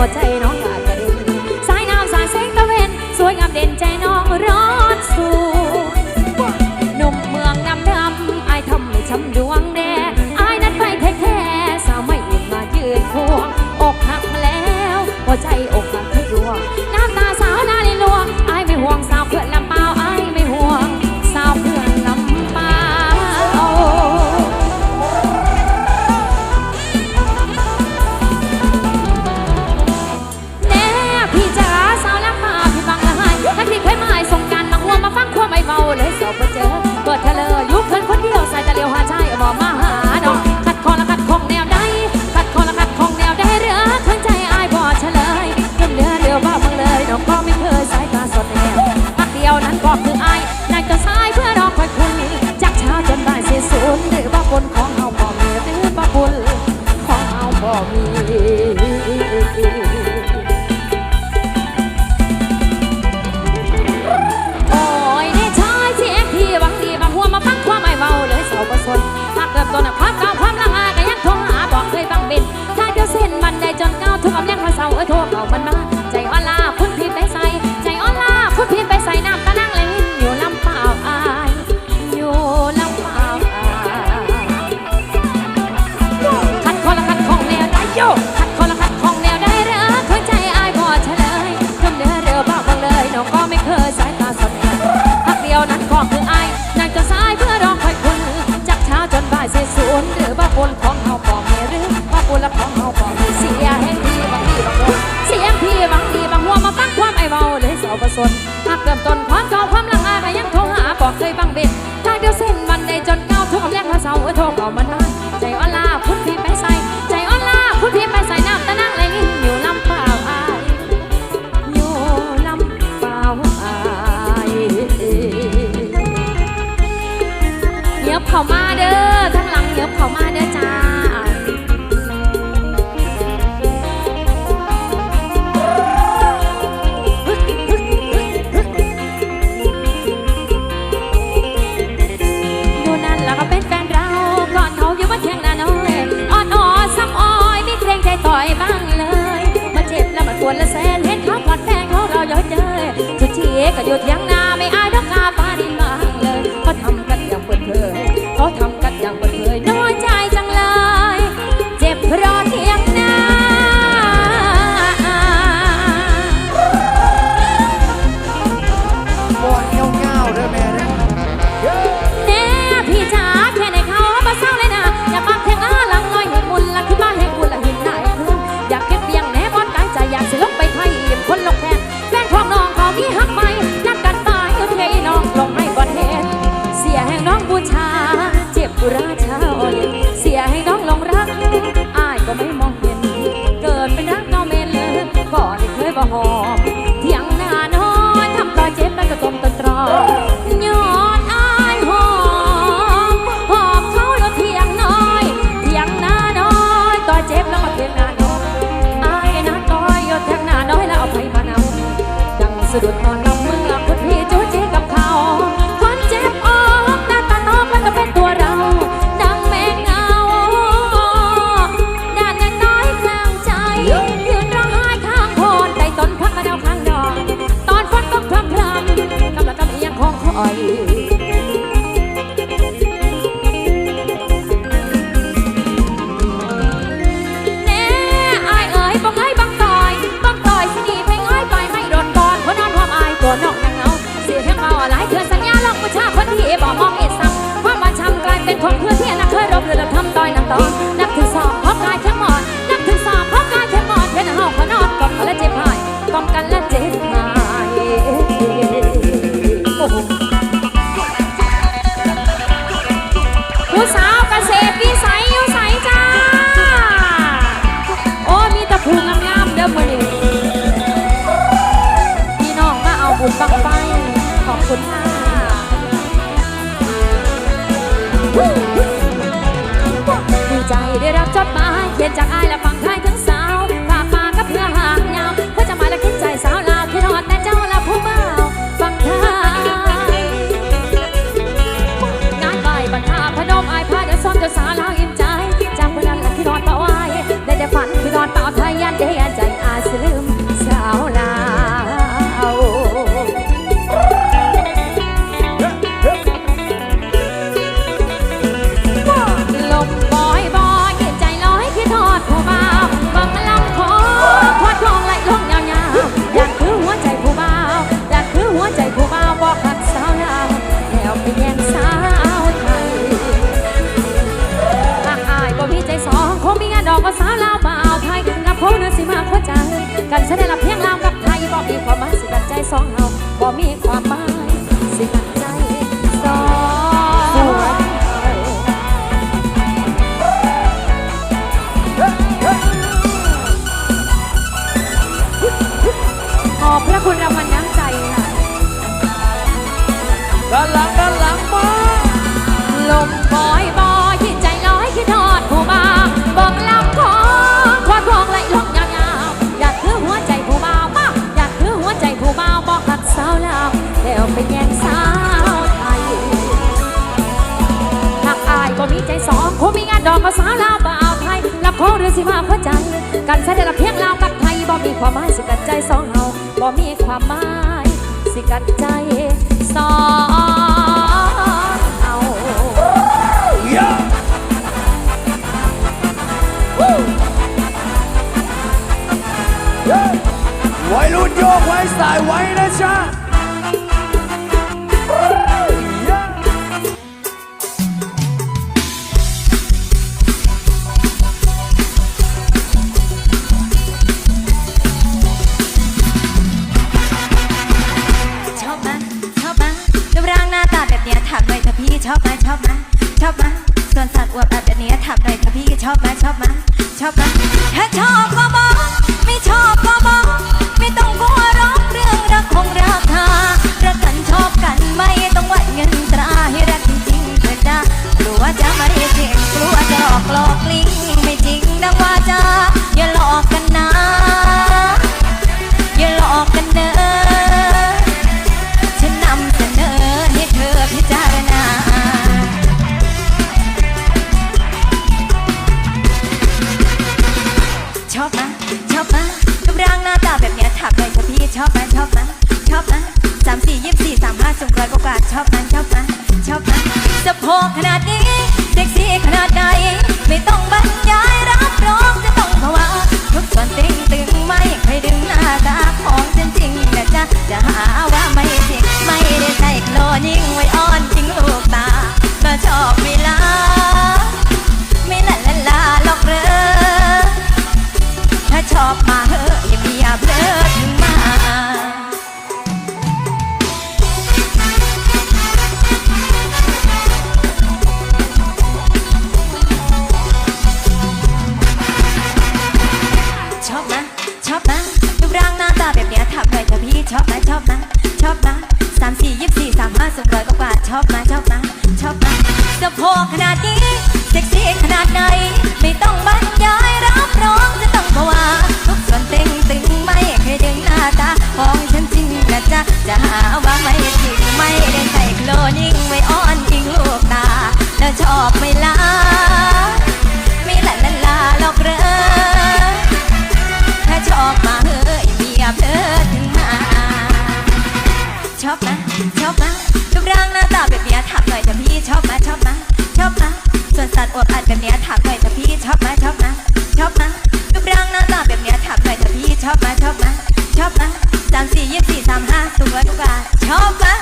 อใจน้องก็อาจจะด้ยิสายน้ำสายแสงตะเวนสวยงามเด่นใจน้องร้อนสูหนุ่มเมืองน้ำดำอายทำให้ช้ำดวงแดงอายนั้นไปแท้แท้สาวไม่อื่นมายืนพวงอกหักมาแล้วพอใจอกหัก เอาประสนหากเริ่มต้นความชอบความลังอาก็ยังโทรหาบอกเคยบังเบ็ดจากเดียวเส้นวันใดจนก้าวทุกกับแรงเลาเสาโทรเข้ามาได้ใจอ่อนลาพุทธีไปใส่ใจอ่อนลาพุทธีไปใส่น้ำตะนั่งไหลนิ่งอยู่ลำเปล่าอายอยู่ลำเปล่าอายเหยียบเข้ามาเด้อทั้งหลังเหยียบเข้ามาเด้อ มื่อนี้พี่น้องมาเอาบุญบังไฟขอบคุณค่ะ descansar คงมีงานดอกกับสาลาวบ่าวไทยรับของหรือสิมาหัวใจกันแสดงละเพียงลาวกับไทยบ่มีความหมายสิกัดใจสองเฮาบ่มีความหมายสิกัดใจสองเฮาไวัยรุ่นโยกไว้สายไว้นะจ๊ะ ถามหน่อยค่ะพี่ชอบไหมชอบไหมชอบไหม ชอบนะชอบนะชอบนะสะโพกขนาดนี้เซ็กซี่ขนาดไหน ไม่ต้องบรรยายรับรองจะต้องภาวะทุกส่วนเต็งตึงไม่เคยดึงหน้าตาของฉันจริงนะจ๊ะจะหาว่าไม่จริงไม่ได้ใส่โคลนยิ่งไว้อ่อนจริงลูกตา แล้วชอบไม่ลาไม่ละละลาหรอกเรอถ้าชอบมาเฮ้ยเมียเพลิดถึงมาชอบนะชอบนะ อยแต่พี่ชอบมาชอบมาชอบมาส่วนสัตว์อวบอัดแบบเนี้ยถามหน่อยแต่พี่ชอบมาชอบมาชอบมารูปร่างหน้าตาแบบเนี้ยถามหน่อยแต่พี่ชอบมาชอบมาชอบมาสามสี่ยี่สี่สามห้าตัวทุกบาทชอบนะ